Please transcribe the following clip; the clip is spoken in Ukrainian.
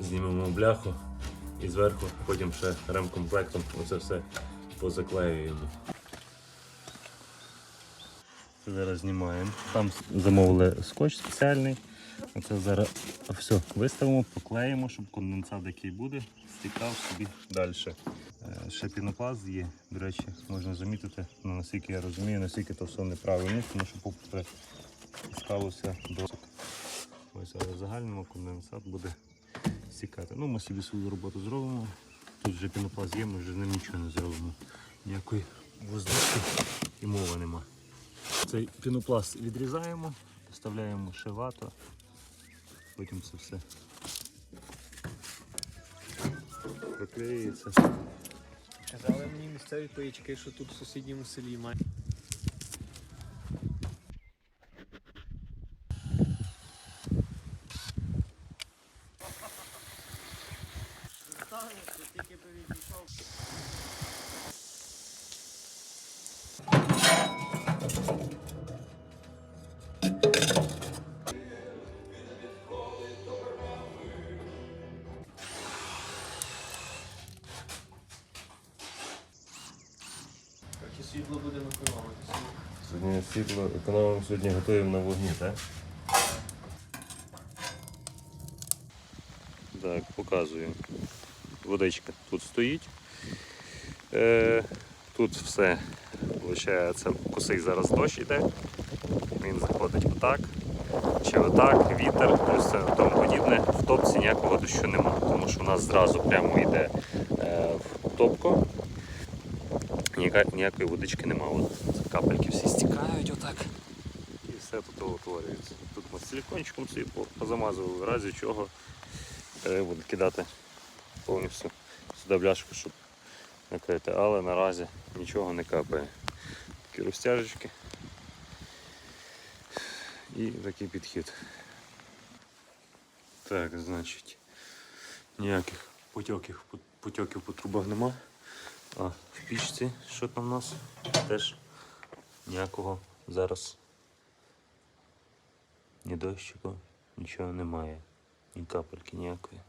Знімемо бляху і зверху потім ще ремкомплектом оце все позаклеюємо. Зараз знімаємо. Там замовили скотч спеціальний. Оце зараз все виставимо, поклеїмо, щоб конденсат, який буде, стікав собі далі. Е, Ще пінопласт є, до речі, можна замітити, ну, наскільки я розумію, наскільки то все неправильно, тому що попри сталося досок. Ось але загальному конденсат буде стікати. Ну, ми собі свою роботу зробимо. Тут вже пінопласт є, ми вже ним нічого не зробимо. Ніякої воздушки і мови нема. Цей пінопласт відрізаємо, вставляємо ще вату, потім це все приклеюється. Казали мені місцеві паячки, що тут в сусідньому селі має. Короче, світло буде економитися. Сьогодні світло економимо, сьогодні готуємо на вогні, так? Так, показую. Водичка тут стоїть. Е, тут все, виходить, косий зараз дощ йде. Він заходить отак. Чи отак, вітер, плюс це тому подібне. В топці ніякого дощу немає, тому що у нас зразу прямо йде е, в топку. Ніякої водички немає. Капельки всі стікають отак. І все тут утворюється. Тут ми силікончиком позамазували, в разі чого треба буде кидати повністю сюди бляшку, щоб накрити. Але наразі нічого не капає. Такі розтяжечки. І такий підхід. Так, значить, ніяких потьоків, потьоків по трубах нема. А в пічці що там у нас? Теж ніякого зараз ні дощику, нічого немає. Ні капельки ніякої.